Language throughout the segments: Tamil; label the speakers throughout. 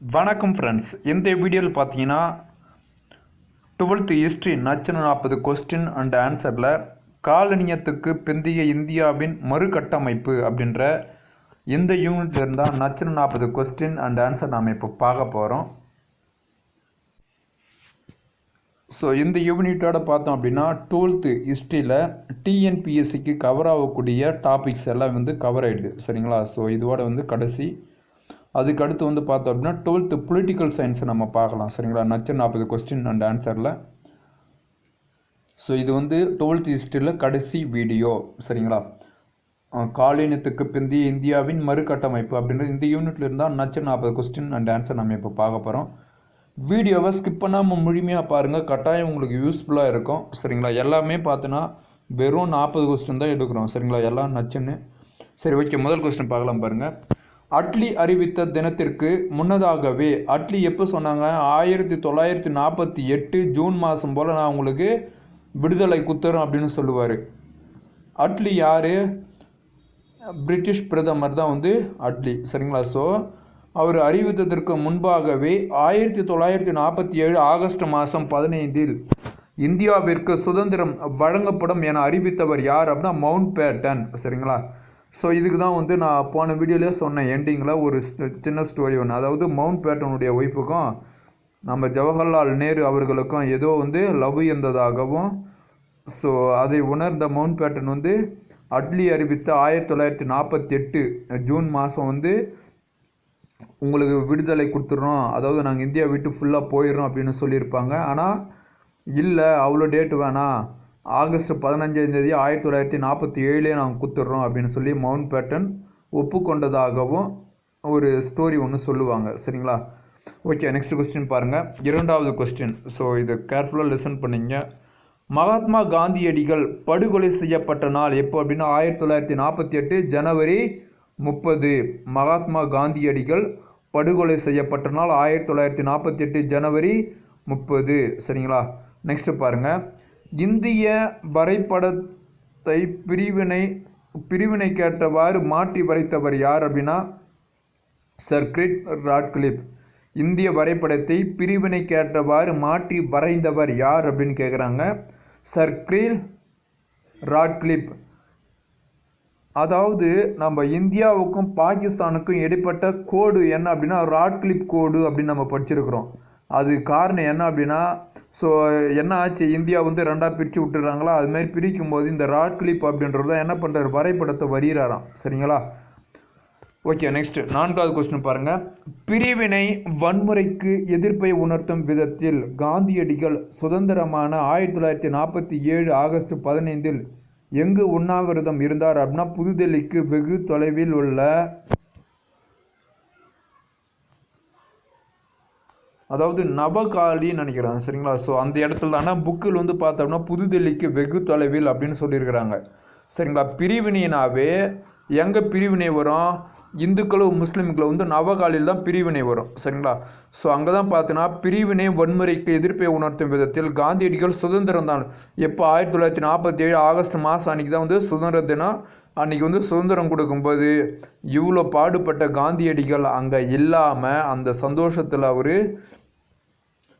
Speaker 1: வணக்கம் ஃப்ரெண்ட்ஸ் இந்த வீடியோவில் பார்த்தீங்கன்னா டுவெல்த்து ஹிஸ்ட்ரி நச்சன நாற்பது கொஸ்டின் அண்ட் ஆன்சரில் காலனியத்துக்கு பிந்தைய இந்தியாவின் மறுகட்டமைப்பு அப்படின்ற இந்த யூனிட்ல இருந்தால் நச்சன நாற்பது கொஸ்டின் அண்ட் ஆன்சர் நாம் இப்போ பார்க்க போகிறோம் ஸோ இந்த யூனிட்டோட பார்த்தோம் அப்படின்னா டுவெல்த்து ஹிஸ்ட்ரியில் டிஎன்பிஎஸ்சிக்கு கவர் ஆகக்கூடிய டாபிக்ஸ் எல்லாம் வந்து கவர் ஆகிடுது சரிங்களா? ஸோ இதோட வந்து கடைசி அதுக்கு அடுத்து வந்து பார்த்தோம் அப்படின்னா டுவெல்த்து பொலிட்டிக்கல் சயின்ஸை நம்ம பார்க்கலாம். சரிங்களா? நச்ச நாற்பது கொஸ்டின் அண்ட் ஆன்சரில் ஸோ இது வந்து டுவெல்த் ஹிஸ்ட்ரியில் கடைசி வீடியோ சரிங்களா? அஹ் காலீனத்துக்கு பிந்தைய இந்தியாவின் மறுகட்டமைப்பு அப்படின்றது இந்த யூனிட்ல இருந்தால் நச்சு நாற்பது கொஸ்டின் அண்ட் ஆன்சர் நம்ம இப்போ பார்க்க போகிறோம் வீடியோவை ஸ்கிப் பண்ணாமல் முழுமையாக பாருங்கள் கட்டாயம் உங்களுக்கு யூஸ்ஃபுல்லாக இருக்கும். சரிங்களா? எல்லாமே பார்த்தோன்னா வெறும் நாற்பது கொஸ்டின் தான் எடுக்கிறோம். சரிங்களா? எல்லாம் நச்சுன்னு. சரி ஓகே முதல் கொஸ்டின் பார்க்கலாம் பாருங்கள் அட்லி அறிவித்த தினத்திற்கு முன்னதாகவே அட்லி எப்போ சொன்னாங்க? ஆயிரத்தி தொள்ளாயிரத்தி நாற்பத்தி எட்டு ஜூன் மாதம் போல் நான் உங்களுக்கு விடுதலை குத்துறேன் அப்படின்னு சொல்லுவார். அட்லி யார்? பிரிட்டிஷ் பிரதமர் தான் வந்து அட்லி சரிங்களா? ஸோ அவர் அறிவித்ததற்கு முன்பாகவே ஆயிரத்தி தொள்ளாயிரத்தி நாற்பத்தி ஏழு ஆகஸ்ட் மாதம் பதினைந்தில் இந்தியாவிற்கு சுதந்திரம் வழங்கப்படும் என அறிவித்தவர் யார் அப்படின்னா மவுண்ட் பேட்டன் சரிங்களா? ஸோ இதுக்கு தான் வந்து நான் போன வீடியோலேயே சொன்னேன் எண்டிங்கில் ஒரு ஸ்- சின்ன ஸ்டோரி ஒன்று அதாவது மவுண்ட் பேட்டனுடைய ஒய்ஃபுக்கும் நம்ம ஜவஹர்லால் நேரு அவர்களுக்கும் ஏதோ வந்து லவ் இருந்ததாகவும் ஸோ அதை உணர்ந்த மவுண்ட் பேட்டன் வந்து அட்லி அறிவித்த ஆயிரத்தி தொள்ளாயிரத்தி நாற்பத்தி எட்டு ஜூன் மாதம் வந்து உங்களுக்கு விடுதலை கொடுத்துட்றோம் அதாவது நாங்கள் இந்தியா விட்டு ஃபுல்லாக போயிடுறோம் அப்படின்னு சொல்லியிருப்பாங்க. ஆனால் இல்லை அவ்வளோ டேட் வேணாம். ஆகஸ்ட் பதினஞ்சாம் தேதி ஆயிரத்தி தொள்ளாயிரத்தி நாற்பத்தி ஏழுலே நாங்கள் கொடுத்துட்றோம் அப்படின்னு சொல்லி மவுண்ட் பேட்டன் ஒப்புக்கொண்டதாகவும் ஒரு ஸ்டோரி ஒன்று சொல்லுவாங்க. சரிங்களா? ஓகே நெக்ஸ்ட் கொஸ்டின் பாருங்கள் இரண்டாவது கொஸ்டின் ஸோ இது கேர்ஃபுல்லாக லிசன் பண்ணிங்க. மகாத்மா காந்தியடிகள் படுகொலை செய்யப்பட்ட நாள் எப்போ அப்படின்னா ஆயிரத்தி தொள்ளாயிரத்தி நாற்பத்தி எட்டு ஜனவரி முப்பது. மகாத்மா காந்தியடிகள் படுகொலை செய்யப்பட்ட நாள் ஆயிரத்தி தொள்ளாயிரத்தி நாற்பத்தி எட்டு ஜனவரி முப்பது. சரிங்களா? நெக்ஸ்ட்டு பாருங்கள் இந்திய வரைபடத்தை பிரிவினை பிரிவினை கேட்டவாறு மாற்றி வரைத்தவர் யார் அப்படின்னா சர்க்ரிட் ராட்கிளிப் இந்திய வரைபடத்தை பிரிவினை கேட்டவாறு மாற்றி வரைந்தவர் யார் அப்படின்னு கேட்குறாங்க சர்க்ரில் ராட்கிளிப் அதாவது நம்ம இந்தியாவுக்கும் பாகிஸ்தானுக்கும் இடைப்பட்ட கோடு என்ன அப்படின்னா ராட்கிளிப் கோடு அப்படின்னு நம்ம படிச்சிருக்கிறோம். அது காரணம் என்ன அப்படின்னா ஸோ என்ன ஆச்சு? இந்தியா வந்து ரெண்டாக பிரித்து விட்டுறாங்களா? அதுமாரி பிரிக்கும் போது இந்த ராட்கிளிப் அப்படின்றது தான் என்ன பண்ணுறாரு வரைபடத்தை வரிகிறாராம் சரிங்களா? ஓகே நெக்ஸ்ட் நான்காவது கொஸ்டின் பாருங்கள் பிரிவினை வன்முறைக்கு எதிர்ப்பை உணர்த்தும் விதத்தில் காந்தியடிகள் சுதந்திரமான ஆயிரத்தி தொள்ளாயிரத்தி நாற்பத்தி ஏழு ஆகஸ்ட் பதினைந்தில் எங்கு உண்ணாவிரதம் இருந்தார் அப்படின்னா புதுடெல்லிக்கு வெகு தொலைவில் உள்ள அதாவது நவகாலின்னு நினைக்கிறேன் சரிங்களா? ஸோ அந்த இடத்துல ஆனால் புக்கில் வந்து பார்த்தோம்னா புதுதில்லிக்கு வெகு தொலைவில் அப்படின்னு சொல்லியிருக்கிறாங்க. சரிங்களா? பிரிவினைனாவே எங்கே பிரிவினை வரும்? இந்துக்களும் முஸ்லீம்களும் வந்து நவகாலில் தான் பிரிவினை வரும் சரிங்களா? ஸோ அங்கே தான் பார்த்தோன்னா பிரிவினை வன்முறைக்கு எதிர்ப்பை உணர்த்தும் விதத்தில் காந்தியடிகள் சுதந்திரம் தான். எப்போ ஆயிரத்தி தொள்ளாயிரத்தி நாற்பத்தி ஏழு ஆகஸ்ட் மாதம் அன்றைக்கி தான் வந்து சுதந்திர தினம். அன்றைக்கி வந்து சுதந்திரம் கொடுக்கும்போது இவ்வளோ பாடுபட்ட காந்தியடிகள் அங்கே இல்லாமல் அந்த சந்தோஷத்தில் அவர்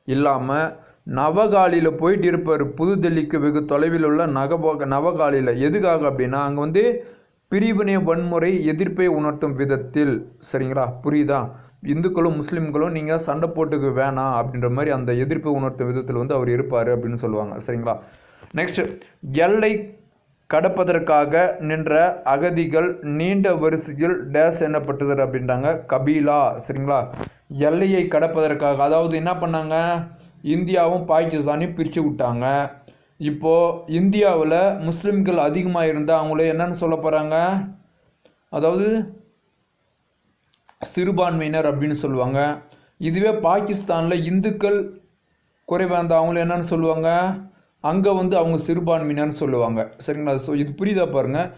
Speaker 1: இல்லாமல் நவகாலியில் போயிட்டு இருப்பார் புதுடெல்லிக்கு வெகு தொலைவில் உள்ள நகபோ நவகாலியில். எதுக்காக அப்படின்னா அங்கே வந்து பிரிவினை வன்முறை எதிர்ப்பை உணர்த்தும் விதத்தில். சரிங்களா? புரியுதா? இந்துக்களும் முஸ்லீம்களும் நீங்கள் சண்டை போட்டுக்கு வேணாம் அப்படின்ற மாதிரி அந்த எதிர்ப்பை உணர்த்தும் விதத்தில் வந்து அவர் இருப்பார் அப்படின்னு சொல்லுவாங்க. சரிங்களா? நெக்ஸ்ட் எல்லை கடப்பதற்காக நின்ற அகதிகள் நீண்ட வரிசையில் டேஸ் என்னப்பட்டது அப்படின்றாங்க. கபீலா சரிங்களா? எல்லையை கடப்பதற்காக அதாவது என்ன பண்ணாங்க? இந்தியாவும் பாகிஸ்தானையும் பிரித்து விட்டாங்க. இப்போது இந்தியாவில் முஸ்லீம்கள் அதிகமாக இருந்தால் அவங்கள என்னன்னு சொல்ல போகிறாங்க அதாவது சிறுபான்மையினர் அப்படின்னு சொல்லுவாங்க. இதுவே பாகிஸ்தானில் இந்துக்கள் குறைவாக இருந்தால் அவங்கள என்னன்னு சொல்லுவாங்க? அங்கே வந்து அவங்க சிறுபான்மையினர்னு சொல்லுவாங்க. சரிங்களா? ஸோ இது புரியுதா பாருங்கள்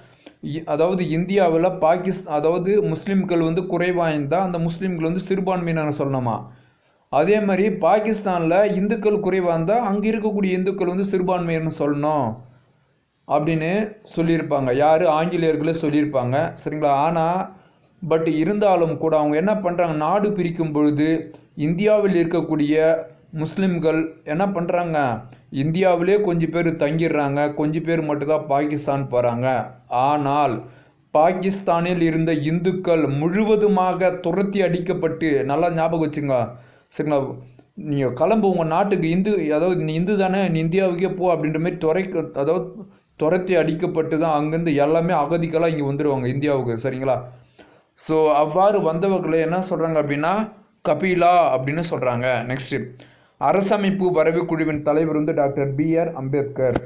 Speaker 1: அதாவது இந்தியாவில் பாகிஸ்தான் அதாவது முஸ்லீம்கள் வந்து குறைவாய்ந்தால் அந்த முஸ்லீம்கள் வந்து சிறுபான்மையினர் சொல்லணுமா? அதே மாதிரி பாகிஸ்தானில் இந்துக்கள் குறைவாக இருந்தால் அங்கே இருக்கக்கூடிய இந்துக்கள் வந்து சிறுபான்மையர்னு சொல்லணும். அப்படின்னு சொல்லியிருப்பாங்க. யார்? ஆங்கிலேயர்களே சொல்லியிருப்பாங்க. சரிங்களா? ஆனால் பட் இருந்தாலும் கூட அவங்க என்ன பண்ணுறாங்க நாடு பிரிக்கும் பொழுது இந்தியாவில் இருக்கக்கூடிய முஸ்லீம்கள் என்ன பண்ணுறாங்க இந்தியாவிலே கொஞ்சம் பேர் தங்கிடுறாங்க கொஞ்சம் பேர் மட்டும்தான் பாகிஸ்தான் போகிறாங்க ஆனால் பாகிஸ்தானில் இருந்த இந்துக்கள் முழுவதுமாக துரத்தி அடிக்கப்பட்டு நல்லா ஞாபகம் வச்சுங்க சரிங்களா? நீங்கள் கிளம்பு உங்கள் நாட்டுக்கு இந்து அதாவது நீ இந்து தானே நீ இந்தியாவுக்கே போ அப்படின்ற மாதிரி துறைக்க அதாவது துரத்தி அடிக்கப்பட்டு தான் அங்கேருந்து எல்லாமே அகதிகளாக இங்கே வந்துடுவாங்க இந்தியாவுக்கு சரிங்களா? ஸோ அவ்வாறு வந்தவர்களை என்ன சொல்கிறாங்க அப்படின்னா கபிலா அப்படின்னு சொல்கிறாங்க நெக்ஸ்ட்டு அரசமைப்பு வரைவு குழுவின் தலைவர் வந்து டாக்டர் பிஆர் அம்பேத்கர்.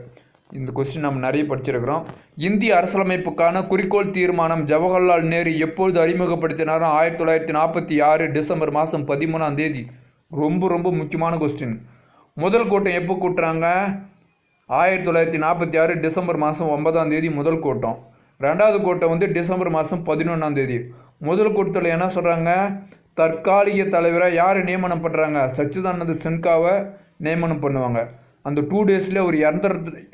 Speaker 1: இந்த கொஸ்டின் நம்ம நிறைய படிச்சிருக்கிறோம். இந்திய அரசியலமைப்புக்கான குறிக்கோள் தீர்மானம் ஜவஹர்லால் நேரு எப்பொழுது அறிமுகப்படுத்தினாரோ ஆயிரத்தி தொள்ளாயிரத்தி நாற்பத்தி ஆறு டிசம்பர் மாதம் பதிமூணாம் தேதி. ரொம்ப ரொம்ப முக்கியமான கொஸ்டின் முதல் கூட்டம் எப்போ கூட்டுறாங்க? ஆயிரத்தி தொள்ளாயிரத்தி நாற்பத்தி ஆறு டிசம்பர் மாதம் ஒன்பதாம் தேதி முதல் கூட்டம். ரெண்டாவது கூட்டம் வந்து டிசம்பர் மாதம் பதினொன்றாம் தேதி. முதல் கூட்டத்தில் என்ன சொல்கிறாங்க தற்காலிக தலைவராக யார் நியமனம் பண்ணுறாங்க சச்சிதானந்த சின்காவை நியமனம் பண்ணுவாங்க. அந்த டூ டேஸில் ஒரு இறந்துற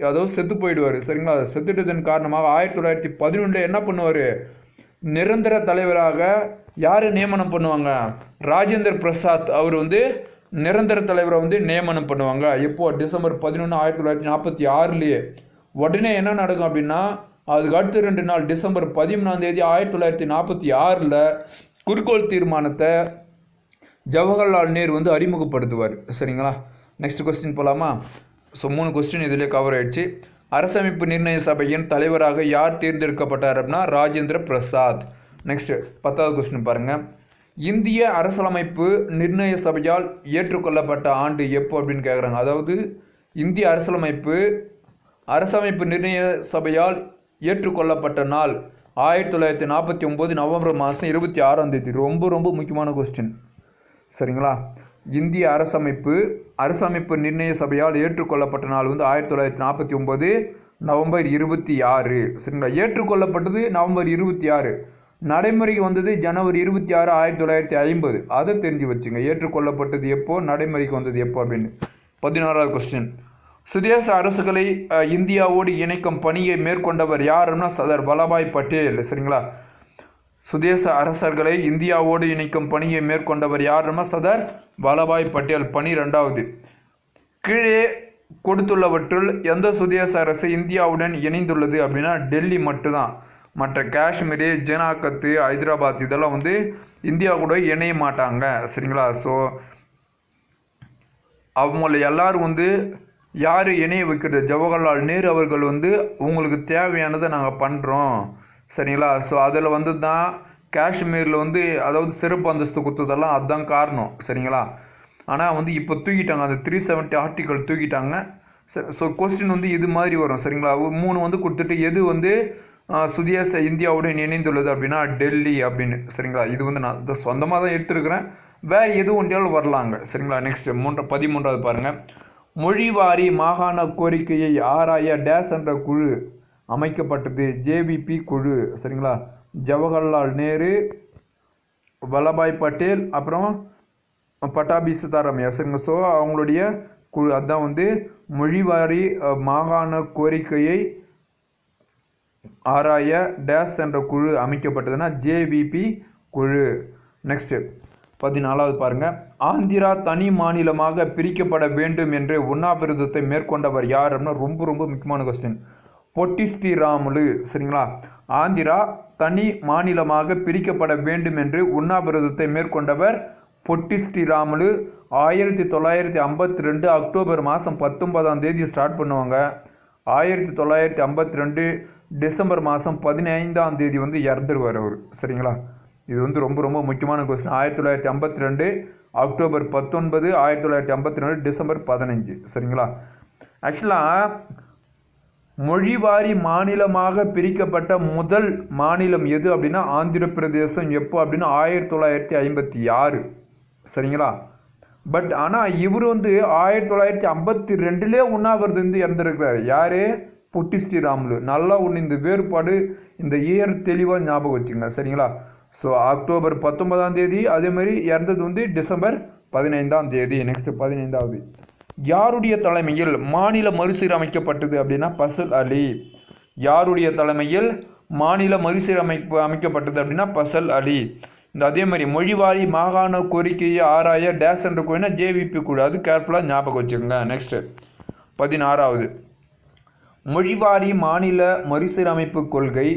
Speaker 1: அதாவது செத்து போயிடுவார். சரிங்களா? செத்துட்டதன் காரணமாக ஆயிரத்தி தொள்ளாயிரத்தி பதினொன்றில் என்ன பண்ணுவார்? நிரந்தர தலைவராக யார் நியமனம் பண்ணுவாங்க? ராஜேந்திர பிரசாத் அவர் வந்து நிரந்தர தலைவரை வந்து நியமனம் பண்ணுவாங்க. எப்போ? டிசம்பர் பதினொன்று ஆயிரத்தி தொள்ளாயிரத்தி நாற்பத்தி ஆறுலேயே. உடனே என்ன நடக்கும் அப்படின்னா அதுக்கு அடுத்த ரெண்டு நாள் டிசம்பர் பதிமூணாம் தேதி ஆயிரத்தி தொள்ளாயிரத்தி நாற்பத்தி ஆறில் குறிக்கோள் தீர்மானத்தை ஜவஹர்லால் நேரு வந்து அறிமுகப்படுத்துவார். சரிங்களா? நெக்ஸ்ட் கொஸ்டின் போகலாமா ஸோ மூணு கொஸ்டின் இதிலே கவர் ஆயிடுச்சு. அரசமைப்பு நிர்ணய சபையின் தலைவராக யார் தேர்ந்தெடுக்கப்பட்டார் அப்படின்னா ராஜேந்திர பிரசாத். நெக்ஸ்ட் பத்தாவது கொஸ்டின் பாருங்கள் இந்திய அரசியலமைப்பு நிர்ணய சபையால் ஏற்றுக்கொள்ளப்பட்ட ஆண்டு எப்போ அப்படின்னு கேட்குறாங்க அதாவது இந்திய அரசியலமைப்பு அரசமைப்பு நிர்ணய சபையால் ஏற்றுக்கொள்ளப்பட்ட நாள் ஆயிரத்தி தொள்ளாயிரத்தி நாற்பத்தி ஒம்பது நவம்பர் மாதம் இருபத்தி ஆறாம் தேதி. ரொம்ப ரொம்ப முக்கியமான கொஸ்டின் சரிங்களா? இந்திய அரசமைப்பு அரசமைப்பு நிர்ணய சபையால் ஏற்றுக்கொள்ளப்பட்ட நாள் வந்து ஆயிரத்தி தொள்ளாயிரத்தி நாற்பத்தி ஒம்பது நவம்பர் இருபத்தி ஆறு. சரிங்களா? ஏற்றுக்கொள்ளப்பட்டது நவம்பர் இருபத்தி ஆறு. நடைமுறைக்கு வந்தது ஜனவரி இருபத்தி ஆறு ஆயிரத்தி தொள்ளாயிரத்தி ஐம்பது. அதை தெரிஞ்சு வச்சுங்க. ஏற்றுக்கொள்ளப்பட்டது எப்போ நடைமுறைக்கு வந்தது எப்போ அப்படின்னு. பதினாறாவது கொஸ்டின் சுதேச அரசுகளை இந்தியாவோடு இணைக்கும் பணியை மேற்கொண்டவர் யாருன்னா சர்தார் வல்லபாய் பட்டேல் சரிங்களா? சுதேச அரசர்களை இந்தியாவோடு இணைக்கும் பணியை மேற்கொண்டவர் யாருன்னா சர்தார் வல்லபாய் பட்டேல் பணி ரெண்டாவது கீழே கொடுத்துள்ளவற்றுள் எந்த சுதேச அரசு இந்தியாவுடன் இணைந்துள்ளது அப்படின்னா டெல்லி மட்டும்தான். மற்ற காஷ்மீர் ஜேனாக்கத்து ஹைதராபாத் இதெல்லாம் வந்து இந்தியா கூட இணைய மாட்டாங்க சரிங்களா? ஸோ அவங்கள எல்லாரும் வந்து யார் இணைய வைக்கிறது? ஜவஹர்லால் நேரு அவர்கள் வந்து உங்களுக்கு தேவையானதை நாங்கள் பண்ணுறோம் சரிங்களா? ஸோ அதில் வந்து தான் காஷ்மீரில் வந்து அதாவது சிறப்பு அந்தஸ்து கொடுத்ததெல்லாம் அதுதான் காரணம். சரிங்களா? ஆனால் வந்து இப்போ தூக்கிட்டாங்க. அந்த த்ரீ செவன்ட்டி ஆர்டிக்கல் தூக்கிட்டாங்க. ஸோ கொஸ்டின் வந்து இது மாதிரி வரும். சரிங்களா? மூணு வந்து கொடுத்துட்டு எது வந்து சுதேச இந்தியாவுடன் இணைந்துள்ளது அப்படின்னா டெல்லி அப்படின்னு. சரிங்களா? இது வந்து நான் சொந்தமாக தான் எடுத்துருக்கிறேன். வேறு எது ஒன்றியாலும் வரலாங்க. சரிங்களா? நெக்ஸ்ட் மூன்ற பதிமூன்றாவது பாருங்கள் மொழிவாரி மாகாண கோரிக்கையை ஆராய டேஸ் என்ற குழு அமைக்கப்பட்டது. ஜேவிபி குழு. சரிங்களா? ஜவஹர்லால் நேரு வல்லபாய் பட்டேல் அப்புறம் பட்டாபி சீதாராமையா சரிங்க. ஸோ அவங்களுடைய குழு. அதுதான் வந்து மொழிவாரி மாகாண கோரிக்கையை ஆராய டேஸ் என்ற குழு அமைக்கப்பட்டதுன்னா ஜேவிபி குழு. நெக்ஸ்ட்டு பதினாலாவது பாருங்க. ஆந்திரா தனி மாநிலமாக பிரிக்கப்பட வேண்டும் என்று உண்ணாவிரதத்தை மேற்கொண்டவர் யார் அப்படின்னா ரொம்ப ரொம்ப முக்கியமான கொஸ்டின் பொட்டி ஸ்ரீராமுலு சரிங்களா? ஆந்திரா தனி மாநிலமாக பிரிக்கப்பட வேண்டும் என்று உண்ணாவிரதத்தை மேற்கொண்டவர் பொட்டி ஸ்ரீராமுலு. ஆயிரத்தி தொள்ளாயிரத்தி ஐம்பத்தி ரெண்டு அக்டோபர் மாதம் பத்தொன்பதாம் தேதி ஸ்டார்ட் பண்ணுவாங்க. ஆயிரத்தி தொள்ளாயிரத்தி ஐம்பத்தி ரெண்டு டிசம்பர் மாதம் பதினைந்தாம் தேதி வந்து இறந்துருவார் அவர் சரிங்களா? இது வந்து ரொம்ப ரொம்ப முக்கியமான கொஸ்டின் ஆயிரத்தி தொள்ளாயிரத்தி ஐம்பத்தி ரெண்டு அக்டோபர் பத்தொன்பது ஆயிரத்தி தொள்ளாயிரத்தி ஐம்பத்தி ரெண்டு டிசம்பர் பதினஞ்சு. சரிங்களா? ஆக்சுவலாக மொழிவாரி மாநிலமாக பிரிக்கப்பட்ட முதல் மாநிலம் எது அப்படின்னா ஆந்திர பிரதேசம் எப்போ அப்படின்னா ஆயிரத்தி தொள்ளாயிரத்தி ஐம்பத்தி ஆறு. சரிங்களா? பட் ஆனால் இவர் வந்து ஆயிரத்தி தொள்ளாயிரத்தி ஐம்பத்தி ரெண்டுலே உண்ணாவிரதம் இருந்து இறந்துருக்கிறார். யார்? பொட்டி ஸ்ரீராமுலு. நல்லா ஒன்று இந்த வேறுபாடு இந்த இயர் தெளிவாக ஞாபகம் வச்சுங்க சரிங்களா? ஸோ அக்டோபர் பத்தொன்பதாம் தேதி அதே மாதிரி இறந்தது வந்து டிசம்பர் பதினைந்தாம் தேதி. நெக்ஸ்ட் பதினைந்தாவது. யாருடைய தலைமையில் மாநில மறுசீரமைக்கப்பட்டது அப்படின்னா பசல் அலி. யாருடைய தலைமையில் மாநில மறுசீரமைப்பு அமைக்கப்பட்டது அப்படின்னா பசல் அலி. இந்த அதே மாதிரி மொழிவாரி மாகாண கோரிக்கையை ஆராய டேஸ் என்ற கோயினா ஜேவிபி குழு அது கேர்ஃபுல்லாக ஞாபகம் வச்சுக்கோங்க. நெக்ஸ்ட்டு பதினாறாவது. மொழிவாரி மாநில மறுசீரமைப்பு கொள்கை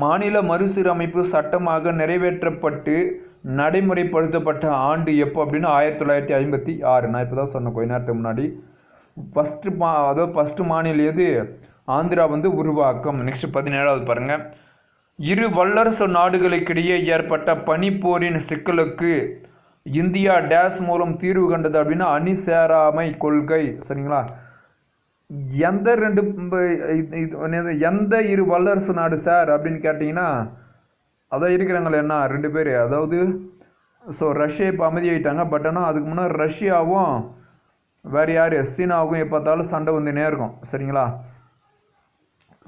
Speaker 1: மாநில மறுசீரமைப்பு சட்டமாக நிறைவேற்றப்பட்டு நடைமுறைப்படுத்தப்பட்ட ஆண்டு எப்போ அப்படின்னா ஆயிரத்தி தொள்ளாயிரத்தி ஐம்பத்தி ஆறு. நான் இப்போ தான் சொன்னேன் கொஞ்ச நேரத்துக்கு முன்னாடி. ஃபஸ்ட்டு மா அதாவது ஃபஸ்ட்டு மாநில எது? ஆந்திரா வந்து உருவாக்கம். நெக்ஸ்ட் பதினேழாவது பாருங்கள் இரு வல்லரசு நாடுகளுக்கிடையே ஏற்பட்ட பனிப்போரின் சிக்கலுக்கு இந்தியா டேஸ் மூலம் தீர்வு கண்டது அப்படின்னா அணி சேராமை கொள்கை. சரிங்களா? எந்த ரெண்டு இது- இது- எந்த இரு வல்லரசு நாடு சார் அப்படின்னு கேட்டிங்கன்னா அதான் இருக்கிறாங்களே என்ன ரெண்டு பேர். அதாவது ஸோ ரஷ்யா இப்போ அமைதியாயிட்டாங்க பட் ஆனால் அதுக்கு முன்னாடி ரஷ்யாவும் வேறு யார் சீனாவும் எப்போ பார்த்தாலும் சண்டை வந்துனே இருக்கும் சரிங்களா?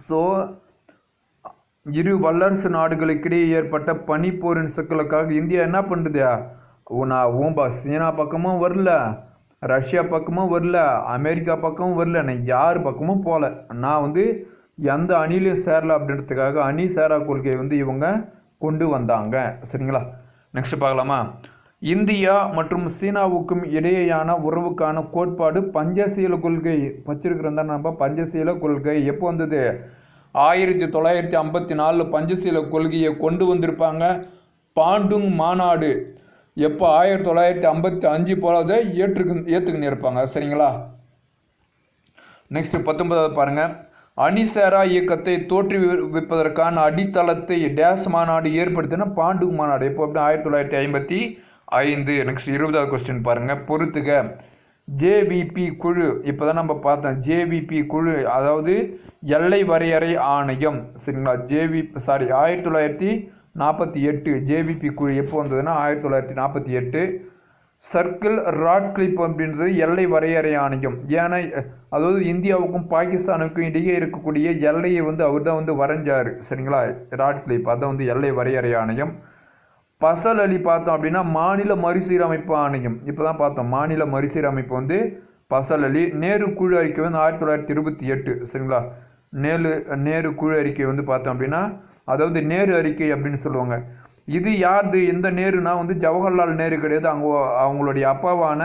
Speaker 1: ஸோ இரு வல்லரசு நாடுகளுக்கிடையே ஏற்பட்ட பனிப்போரின் சிக்கலுக்காக இந்தியா என்ன பண்ணுது நான் ஊம்பா சீனா பக்கமும் வரல. ரஷ்யா பக்கமும் வரல அமெரிக்கா பக்கமும் வரல நான் யார் பக்கமும் போகல நான் வந்து எந்த அணிலையும் சேரல அப்படின்றதுக்காக அணி சேரா கொள்கையை வந்து இவங்க கொண்டு வந்தாங்க. சரிங்களா? நெக்ஸ்ட் பார்க்கலாமா? இந்தியா மற்றும் சீனாவுக்கும் இடையேயான உறவுக்கான கோட்பாடு பஞ்சசீல கொள்கை வச்சிருக்கிறதா நம்ம? பஞ்சசீல கொள்கை எப்போ வந்தது? ஆயிரத்தி தொள்ளாயிரத்தி ஐம்பத்தி நாலில் பஞ்சசீல கொள்கையை கொண்டு வந்திருப்பாங்க பாண்டுங் மாநாடு. எப்போ ஆயிரத்தி தொள்ளாயிரத்தி ஐம்பத்தி அஞ்சு போலதை ஏற்றுக்கு ஏற்றுக்குன்னு இருப்பாங்க. சரிங்களா? நெக்ஸ்ட் பத்தொன்பதாவது பாருங்க. அணிசேரா இயக்கத்தை தோற்றுவிப்பதற்கான அடித்தளத்தை டேஸ் மாநாடு ஏற்படுத்தின பாண்டு மாநாடு. எப்போ? அப்படின்னா ஆயிரத்தி தொள்ளாயிரத்தி ஐம்பத்தி ஐந்து. நெக்ஸ்ட் இருபதாவது கொஸ்டின் பாருங்க. பொறுத்துக. ஜேவிபி குழு. இப்போ தான் நம்ம பார்த்தோம். ஜேவிபி குழு அதாவது எல்லை வரையறை ஆணையம். சரிங்களா? ஜேவி சாரி ஆயிரத்தி தொள்ளாயிரத்தி நாற்பத்தி எட்டு ஜேவிபி குழு எப்போ வந்ததுன்னா ஆயிரத்தி தொள்ளாயிரத்தி நாற்பத்தி எட்டு. சர்க்கிள் ராட் கிளிப் அப்படின்றது எல்லை வரையறை ஆணையம். ஏன்னா அதாவது இந்தியாவுக்கும் பாகிஸ்தானுக்கும் இடையே இருக்கக்கூடிய எல்லையை வந்து அவர் தான் வந்து வரைஞ்சார். சரிங்களா? Radcliffe. அதான் வந்து எல்லை வரையறை ஆணையம். பசல் அலி பார்த்தோம் அப்படின்னா மாநில மறுசீரமைப்பு ஆணையம். இப்போ தான் பார்த்தோம். மாநில மறுசீரமைப்பு வந்து பசல் அலி. நேரு குழு அறிக்கை வந்து ஆயிரத்தி தொள்ளாயிரத்தி இருபத்தி எட்டு. சரிங்களா? நேரு நேரு குழு அறிக்கை வந்து பார்த்தோம் அப்படின்னா அதாவது நேரு அறிக்கை அப்படின்னு சொல்லுவாங்க. இது யாருது? எந்த நேருனா வந்து ஜவஹர்லால் நேரு கிடையாது. அவங்க அவங்களுடைய அப்பாவான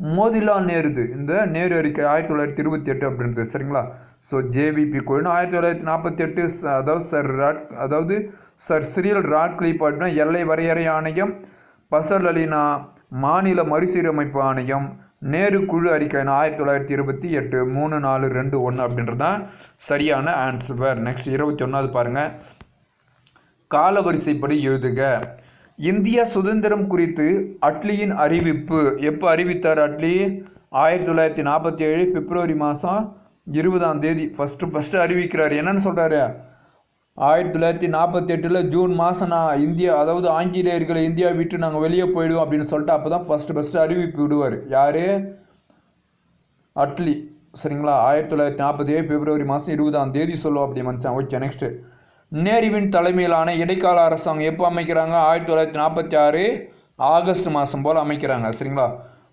Speaker 1: மோதிலால் நேருது. இந்த நேரு அறிக்கை ஆயிரத்தி தொள்ளாயிரத்தி இருபத்தி எட்டு அப்படின்றது. சரிங்களா? ஸோ ஜேவிபி குழுன்னு ஆயிரத்தி தொள்ளாயிரத்தி நாற்பத்தி எட்டு அதாவது சார் ராட் அதாவது சர் சிரியல் ராட்கிளிப் அப்படின்னா எல்லை வரையறை ஆணையம் பசல் அலினா மாநில மறுசீரமைப்பு ஆணையம் நேரு குழு அறிக்கை ஆயிரத்தி தொள்ளாயிரத்தி இருபத்தி எட்டு மூணு நாலு ரெண்டு ஒன்று அப்படின்றது தான் சரியான ஆன்சர் நெக்ஸ்ட் இருபத்தி ஒன்றாவது பாருங்கள் காலவரிசைப்படி எழுதுக. இந்தியா சுதந்திரம் குறித்து அட்லியின் அறிவிப்பு. எப்போ அறிவித்தார் அட்லி? ஆயிரத்தி தொள்ளாயிரத்தி நாற்பத்தி ஏழு பிப்ரவரி மாதம் இருபதாம் தேதி. ஃபஸ்ட்டு ஃபஸ்ட்டு அறிவிக்கிறார். என்னன்னு சொல்கிறாரு ஆயிரத்தி தொள்ளாயிரத்தி நாற்பத்தி எட்டில் ஜூன் மாதம் நான் இந்தியா அதாவது ஆங்கிலேயர்களை இந்தியா விட்டு நாங்கள் வெளியே போயிடுவோம் அப்படின்னு சொல்லிட்டு அப்போ தான் ஃபஸ்ட்டு ஃபஸ்ட்டு அறிவிப்பு விடுவார். யார்? அட்லி. சரிங்களா? ஆயிரத்தி தொள்ளாயிரத்தி நாற்பத்தி ஏழு பிப்ரவரி மாதம் இருபதாம் தேதி சொல்லுவோம் அப்படி மச்சான். ஓகே நெக்ஸ்ட்டு நேருவின் தலைமையிலான இடைக்கால அரசாங்கம் எப்போ அமைக்கிறாங்க? ஆயிரத்தி தொள்ளாயிரத்தி நாற்பத்தி ஆறு ஆகஸ்ட் மாதம் போல் அமைக்கிறாங்க. சரிங்களா?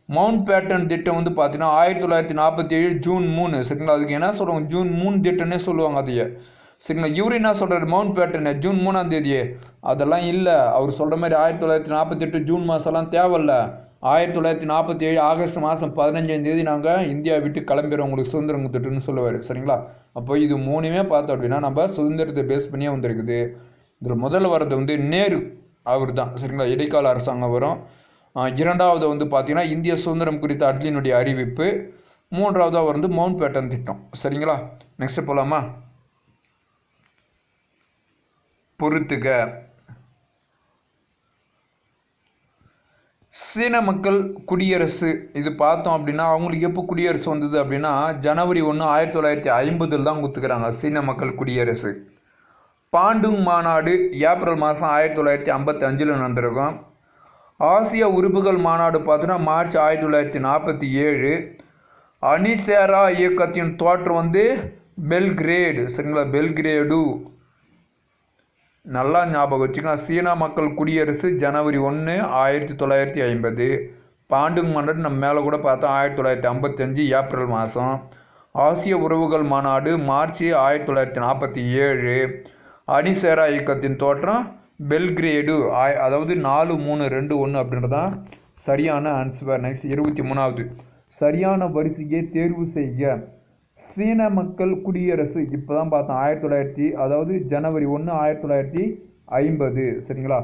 Speaker 1: மவுண்ட் பேட்டன் திட்டம் வந்து பார்த்தீங்கன்னா ஆயிரத்தி தொள்ளாயிரத்தி நாற்பத்தி ஏழு ஜூன் மூணு. சரிங்களா? அதுக்கு என்ன சொல்லுவாங்க ஜூன் மூணு திட்டம்னே சொல்லுவாங்க அதையே. சரிங்களா? இவரு என்ன சொல்கிறார் மவுண்ட் பேட்டனை ஜூன் மூணாம் தேதி அதெல்லாம் இல்லை. அவர் சொல்கிற மாதிரி ஆயிரத்தி தொள்ளாயிரத்தி நாற்பத்தி எட்டு ஜூன் மாதம்லாம் தேவையில்ல. ஆயிரத்தி தொள்ளாயிரத்தி நாற்பத்தி ஏழு ஆகஸ்ட் மாதம் பதினஞ்சாம் தேதி நாங்கள் இந்தியா விட்டு கிளம்பிடுறோம். உங்களுக்கு சுதந்திரம் கொடுத்துட்டுன்னு சொல்லுவார். சரிங்களா? அப்போ இது மூணுமே பார்த்தோம் அப்படின்னா நம்ம சுதந்திரத்தை பேஸ் பண்ணியே வந்திருக்குது. இதில் முதல்ல வர்றது வந்து நேரு அவர் தான் சரிங்களா? இடைக்கால அரசாங்கம் வரும். இரண்டாவது வந்து பார்த்தீங்கன்னா இந்திய சுதந்திரம் குறித்த அட்லினுடைய அறிவிப்பு. மூன்றாவதாக வந்து மவுண்ட் பேட்டன் திட்டம். சரிங்களா? நெக்ஸ்ட் போகலாமா பொறுத்துக்க சீன மக்கள் குடியரசு இது பார்த்தோம் அப்படின்னா அவங்களுக்கு எப்போ குடியரசு வந்தது அப்படின்னா ஜனவரி ஒன்று ஆயிரத்தி தொள்ளாயிரத்தி ஐம்பதில் தான் கொடுத்துக்கிறாங்க சீன மக்கள் குடியரசு. பாண்டுங் மாநாடு ஏப்ரல் மாதம் ஆயிரத்தி தொள்ளாயிரத்தி ஐம்பத்தி அஞ்சில் நடந்திருக்கும். ஆசிய உறுப்புகள் மாநாடு பார்த்தோன்னா மார்ச் ஆயிரத்தி தொள்ளாயிரத்தி நாற்பத்தி ஏழு. அனிசேரா இயக்கத்தின் தோற்றம் வந்து பெல்கிரேடு சரிங்களா? பெல்கிரேடு. நல்லா ஞாபகம் வச்சுக்கோங்க. சீனா மக்கள் குடியரசு ஜனவரி ஒன்று ஆயிரத்தி தொள்ளாயிரத்தி ஐம்பது. பாண்டுங் மன்னர் நம்ம மேலே கூட பார்த்தோம் ஆயிரத்தி தொள்ளாயிரத்தி ஐம்பத்தஞ்சு ஏப்ரல் மாதம் ஆசிய உறவுகள் மாநாடு மார்ச் ஆயிரத்தி தொள்ளாயிரத்தி நாற்பத்தி ஏழு. அணிசேரா இயக்கத்தின் தோற்றம் பெல்கிரேடு ஆய் அதாவது நாலு மூணு ரெண்டு ஒன்று அப்படின்றதான் சரியான ஆன்சர் நெக்ஸ்ட் இருபத்தி மூணாவது. சரியான வரிசையை தேர்வு செய்ய சீன மக்கள் குடியரசு. இப்போ தான் பார்த்தோம் ஆயிரத்தி தொள்ளாயிரத்தி அதாவது ஜனவரி ஒன்று ஆயிரத்தி தொள்ளாயிரத்தி ஐம்பது. சரிங்களா?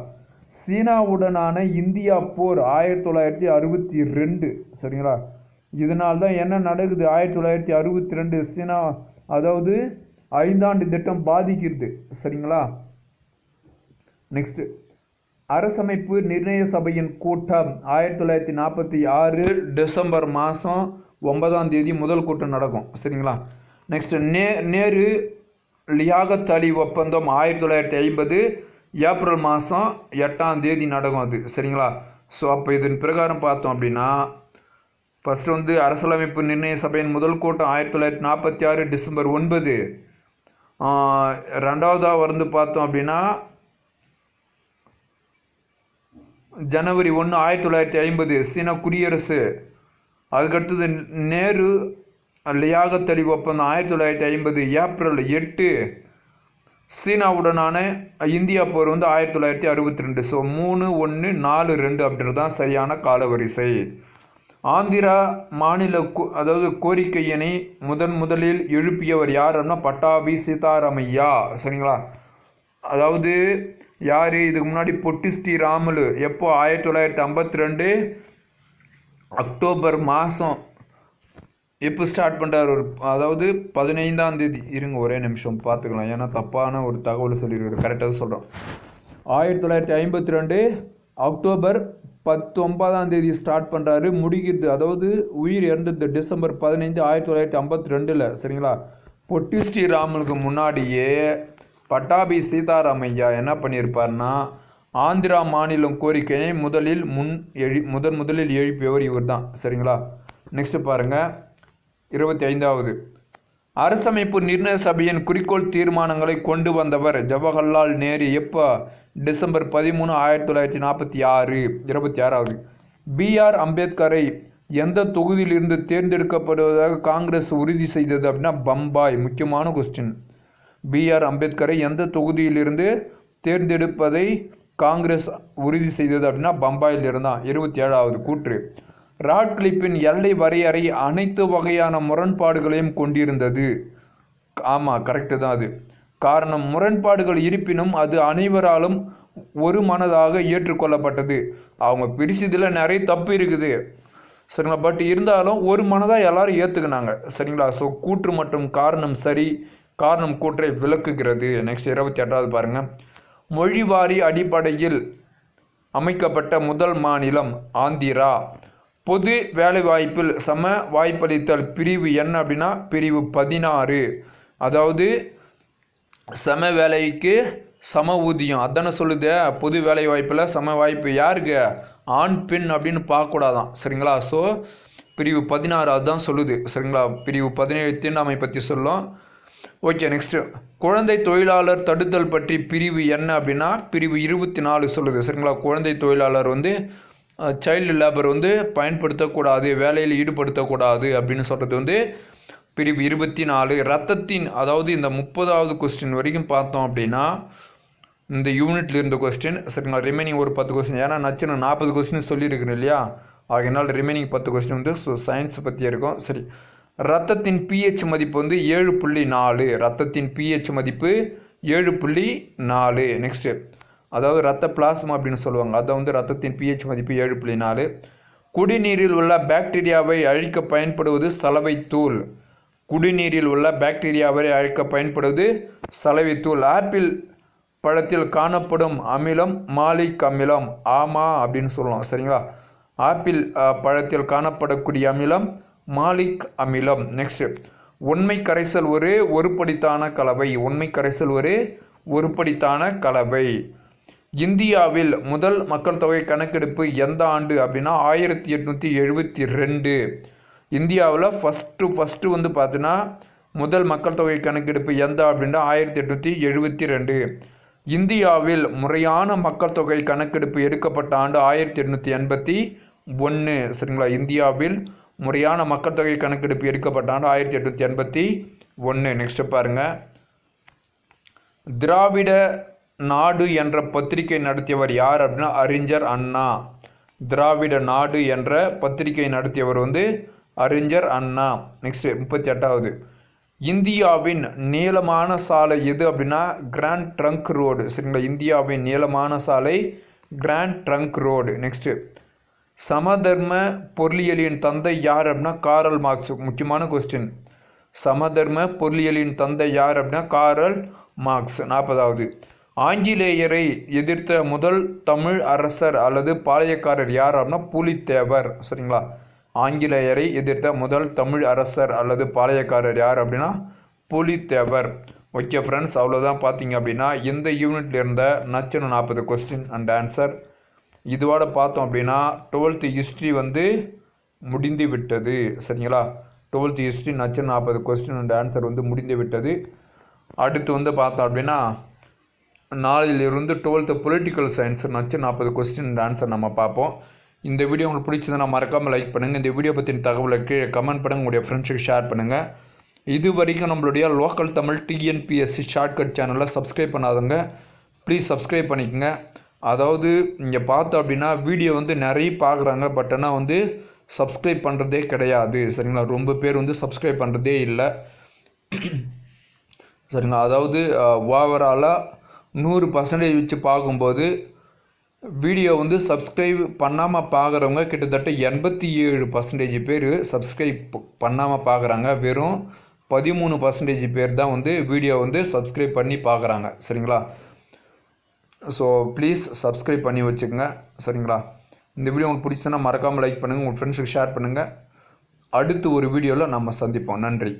Speaker 1: சீனாவுடனான இந்தியா போர் ஆயிரத்தி தொள்ளாயிரத்தி அறுபத்தி ரெண்டு. சரிங்களா? இதனால் தான் என்ன நடக்குது? ஆயிரத்தி தொள்ளாயிரத்தி அறுபத்தி ரெண்டு சீனா அதாவது ஐந்தாண்டு திட்டம் பாதிக்கிறது. சரிங்களா? நெக்ஸ்ட்டு. அரசமைப்பு நிர்ணய சபையின் கூட்டம் ஆயிரத்தி தொள்ளாயிரத்தி நாற்பத்தி ஆறு டிசம்பர் மாதம் ஒன்பதாம் தேதி முதல் கூட்டம் நடக்கும். சரிங்களா? நெக்ஸ்ட் நே நேரு லியாகத் அலி ஒப்பந்தம் ஆயிரத்தி தொள்ளாயிரத்தி ஐம்பது ஏப்ரல் மாதம் எட்டாம் தேதி நடக்கும் அது. சரிங்களா? ஸோ அப்போ இதன் பிரகாரம் பார்த்தோம் அப்படின்னா ஃபஸ்ட்டு வந்து அரசியலமைப்பு நிர்ணய சபையின் முதல் கூட்டம் ஆயிரத்தி தொள்ளாயிரத்தி நாற்பத்தி ஆறு டிசம்பர் ஒன்பது. ரெண்டாவதாக வந்து பார்த்தோம் அப்படின்னா ஜனவரி ஒன்று ஆயிரத்தி தொள்ளாயிரத்தி ஐம்பது சீன குடியரசு. அதுக்கடுத்தது நேரு லியாக அலி ஒப்பந்தம் ஆயிரத்தி தொள்ளாயிரத்தி ஐம்பது ஏப்ரல் எட்டு. சீனாவுடனான இந்தியா போர் வந்து ஆயிரத்தி தொள்ளாயிரத்தி அறுபத்தி ரெண்டு. ஸோ மூணு ஒன்று நாலு ரெண்டு அப்படின்றது தான் சரியான காலவரிசை. ஆந்திரா மாநில கோ- அதாவது கோரிக்கையினை முதன் முதலில் எழுப்பியவர் யார் அப்படின்னா பட்டாபி சீதாராமையா. சரிங்களா? அதாவது யார்? இதுக்கு முன்னாடி பொட்டி ஸ்ரீராமுலு எப்போ? ஆயிரத்தி தொள்ளாயிரத்தி ஐம்பத்தி ரெண்டு. அக்டோபர் மாதம் எப்போ ஸ்டார்ட் பண்ணுறாரு ஒரு அதாவது பதினைந்தாம் தேதி. இருங்க ஒரே நிமிஷம் பார்த்துக்கலாம் ஏன்னா தப்பான ஒரு தகவல் சொல்லியிருக்காரு கரெக்டாக சொல்கிறோம் ஆயிரத்தி தொள்ளாயிரத்தி ஐம்பத்தி ரெண்டு அக்டோபர் பத்தொன்பதாம் தேதி ஸ்டார்ட் பண்ணுறாரு முடிக்கிறது. அதாவது உயிர் இறந்தது டிசம்பர் பதினைந்து ஆயிரத்தி தொள்ளாயிரத்தி ஐம்பத்தி ரெண்டில். சரிங்களா? பொட்டி ஸ்ரீராமனுக்கு முன்னாடியே பட்டாபி சீதாராமையா என்ன பண்ணியிருப்பார்னா ஆந்திரா மாநிலம் கோரிக்கையை முதலில் முன் எழு முதன் முதலில் எழுப்பியவர் இவர் தான் சரிங்களா? நெக்ஸ்ட் பாருங்கள் இருபத்தி ஐந்தாவது அரசமைப்பு நிர்ணய சபையின் குறிக்கோள் தீர்மானங்களை கொண்டு வந்தவர் ஜவஹர்லால் நேரு எப்போ? டிசம்பர் பதிமூணு ஆயிரத்தி தொள்ளாயிரத்தி நாற்பத்தி ஆறு. இருபத்தி ஆறாவது. பிஆர் அம்பேத்கரை எந்த தொகுதியிலிருந்து தேர்ந்தெடுக்கப்படுவதாக காங்கிரஸ் உறுதி செய்தது அப்படின்னா பம்பாய். முக்கியமான கொஸ்டின் பிஆர் அம்பேத்கரை எந்த தொகுதியிலிருந்து தேர்ந்தெடுப்பதை காங்கிரஸ் உறுதி செய்தது அப்படின்னா பம்பாயில் இருந்தான் இருபத்தி ஏழாவது கூற்று. ராட்கிளிப்பின் எல்லை வரையறை அனைத்து வகையான முரண்பாடுகளையும் கொண்டிருந்தது. ஆமாம் கரெக்டு தான் அது. காரணம் முரண்பாடுகள் இருப்பினும் அது அனைவராலும் ஒரு மனதாக ஏற்றுக்கொள்ளப்பட்டது. அவங்க பிரிச்சதில் நிறைய தப்பு இருக்குது. சரிங்களா? பட் இருந்தாலும் ஒரு மனதாக எல்லாரும் ஏற்றுக்கினாங்க சரிங்களா? ஸோ கூற்று மற்றும் காரணம் சரி காரணம் கூற்றை விளக்குகிறது. நெக்ஸ்ட் இருபத்தி எட்டாவது பாருங்கள் மொழிவாரி அடிப்படையில் அமைக்கப்பட்ட முதல் மாநிலம் ஆந்திரா. பொது வேலைவாய்ப்பில் சம வாய்ப்பளித்தல் பிரிவு என்ன அப்படின்னா பிரிவு பதினாறு. அதாவது சம வேலைக்கு சம ஊதியம். அதானே சொல்லுது பொது வேலை வாய்ப்பில் சம வாய்ப்பு யாருக்கு? ஆண் பெண் அப்படின்னு பார்க்கக்கூடாதான். சரிங்களா? ஸோ பிரிவு பதினாறு அதுதான் சொல்லுது. சரிங்களா? பிரிவு பதினேழு தீண்டாமை பற்றி சொல்லும் ஓகே நெக்ஸ்ட்டு குழந்தை தொழிலாளர் தடுத்தல் பற்றி பிரிவு என்ன அப்படின்னா பிரிவு இருபத்தி நாலு சொல்லுது. சரிங்களா? குழந்தை தொழிலாளர் வந்து சைல்டு லேபர் வந்து பயன்படுத்தக்கூடாது வேலையில் ஈடுபடுத்தக்கூடாது அப்படின்னு சொல்கிறது வந்து பிரிவு இருபத்தி நாலு ரத்தத்தின் அதாவது இந்த முப்பதாவது கொஸ்டின் வரைக்கும் பார்த்தோம் அப்படின்னா இந்த யூனிட்ல இருந்த கொஸ்டின் சரிங்களா? ரிமைனிங் ஒரு பத்து கொஸ்டின் ஏன்னா நச்சு நான் நாற்பது கொஸ்டின் சொல்லியிருக்கிறேன் இல்லையா? ஆகையினால் ரிமைனிங் பத்து கொஸ்டின் வந்து ஸோ சயின்ஸ் பற்றி இருக்கும். சரி. ரத்தத்தின் பிஹெச் மதிப்பு வந்து ஏழு புள்ளி நாலு. ரத்தத்தின் பிஹெச் மதிப்பு ஏழு புள்ளி நாலு. நெக்ஸ்ட்டு அதாவது ரத்த பிளாஸ்மா அப்படின்னு சொல்லுவாங்க. அதை வந்து ரத்தத்தின் பிஹெச் மதிப்பு ஏழு புள்ளி நாலு. குடிநீரில் உள்ள பாக்டீரியாவை அழிக்க பயன்படுவது சலவைத்தூள். குடிநீரில் உள்ள பாக்டீரியாவை அழிக்க பயன்படுவது சலவைத்தூள். ஆப்பிள் பழத்தில் காணப்படும் அமிலம் மாலிக் அமிலம். ஆமா அப்படின்னு சொல்லலாம் சரிங்களா? ஆப்பிள் பழத்தில் காணப்படக்கூடிய அமிலம் மாலிக் அமிலம் நெக்ஸ்ட் உண்மை கரைசல் ஒரு ஒருபடித்தான கலவை. உண்மை கரைசல் ஒரு ஒருபடித்தான கலவை. இந்தியாவில் முதல் மக்கள் தொகை கணக்கெடுப்பு எந்த ஆண்டு அப்படின்னா ஆயிரத்தி எட்நூற்றி எழுபத்தி ரெண்டு. இந்தியாவில் ஃபஸ்ட்டு ஃபஸ்ட்டு வந்து பார்த்தீங்கன்னா முதல் மக்கள் தொகை கணக்கெடுப்பு எந்த அப்படின்னா ஆயிரத்தி எட்நூற்றி எழுபத்தி ரெண்டு. இந்தியாவில் முறையான மக்கள் தொகை கணக்கெடுப்பு எடுக்கப்பட்ட ஆண்டு ஆயிரத்தி எட்நூற்றி எண்பத்தி ஒன்று சரிங்களா? இந்தியாவில் முறையான மக்கள் தொகை கணக்கெடுப்பு எடுக்கப்பட்ட ஆண்டு ஆயிரத்தி எட்நூற்றி எண்பத்தி ஒன்று நெக்ஸ்ட் பாருங்கள் திராவிட நாடு என்ற பத்திரிகை நடத்தியவர் யார் அப்படின்னா அறிஞர் அண்ணா. திராவிட நாடு என்ற பத்திரிகை நடத்தியவர் வந்து அறிஞர் அண்ணா. நெக்ஸ்ட் முப்பத்தி எட்டாவது இந்தியாவின் நீளமான சாலை எது அப்படின்னா கிராண்ட் ட்ரங்க் ரோடு சரிங்களா? இந்தியாவின் நீளமான சாலை கிராண்ட் ட்ரங்க் ரோடு நெக்ஸ்ட்டு சமதர்ம பொருளியலின் தந்தை யார் அப்படின்னா காரல் மார்க்ஸ். முக்கியமான கொஸ்டின் சமதர்ம பொருளியலின் தந்தை யார் அப்படின்னா காரல் மார்க்ஸ். நாற்பதாவது. ஆங்கிலேயரை எதிர்த்த முதல் தமிழ் அரசர் அல்லது பாளையக்காரர் யார் அப்படின்னா புலித்தேவர். சரிங்களா? ஆங்கிலேயரை எதிர்த்த முதல் தமிழ் அரசர் அல்லது பாளையக்காரர் யார் அப்படின்னா புலித்தேவர். ஓகே ஃப்ரெண்ட்ஸ் அவ்வளோதான் பார்த்தீங்க அப்படின்னா இந்த யூனிட்ல இருந்த நச்சுன்னு நாற்பது கொஸ்டின் அண்ட் ஆன்சர் இதுவோட பார்த்தோம் அப்படின்னா டுவெல்த்து ஹிஸ்ட்ரி வந்து முடிந்து விட்டது சரிங்களா? டுவெல்த் ஹிஸ்ட்ரி நச்சு நாற்பது கொஸ்டின் அண்ட் ஆன்சர் வந்து முடிந்து விட்டது அடுத்து வந்து பார்த்தோம் அப்படின்னா நாளிலிருந்து டுவெல்த்து பொலிட்டிக்கல் சயின்ஸ் நச்சு நாற்பது கொஸ்டின் அண்ட் ஆன்சர் நம்ம பார்ப்போம். இந்த வீடியோ உங்களுக்கு பிடிச்சதுன்னா மறக்காமல் லைக் பண்ணுங்கள் இந்த வீடியோ பற்றின தகவலை கீழே கமெண்ட் பண்ணுங்கள் உங்களுடைய ஃப்ரெண்ட்ஸுக்கு ஷேர் பண்ணுங்கள் இது வரைக்கும் நம்மளுடைய லோக்கல் தமிழ் டிஎன்பிஎஸ்சி ஷார்ட்கட் சேனலை சப்ஸ்கிரைப் பண்ணாதவங்க ப்ளீஸ் சப்ஸ்கிரைப் பண்ணிக்கோங்க. அதாவது இங்கே பார்த்தோம் அப்படின்னா வீடியோ வந்து நிறைய பார்க்குறாங்க பட் ஆனால் வந்து சப்ஸ்கிரைப் பண்ணுறதே கிடையாது. சரிங்களா? ரொம்ப பேர் வந்து சப்ஸ்கிரைப் பண்ணுறதே இல்லை. சரிங்களா? அதாவது ஓவராலாக நூறு பர்சன்டேஜ் வச்சு பார்க்கும்போது வீடியோ வந்து சப்ஸ்கிரைப் பண்ணாமல் பார்க்குறவங்க கிட்டத்தட்ட எண்பத்தி ஏழு பர்சன்டேஜ் பேர் சப்ஸ்கிரைப் பண்ணாமல் பார்க்குறாங்க. வெறும் பதிமூணு பர்சன்டேஜ் பேர் தான் வந்து வீடியோ வந்து சப்ஸ்கிரைப் பண்ணி பார்க்குறாங்க. சரிங்களா? ஸோ ப்ளீஸ் சப்ஸ்கிரைப் பண்ணி வச்சுக்கோங்க. சரிங்களா? இந்த வீடியோ உங்களுக்கு பிடிச்சதுன்னா மறக்காமல் லைக் பண்ணுங்கள் உங்கள் ஃப்ரெண்ட்ஸுக்கு ஷேர் பண்ணுங்கள் அடுத்து ஒரு வீடியோவில் நம்ம சந்திப்போம். நன்றி.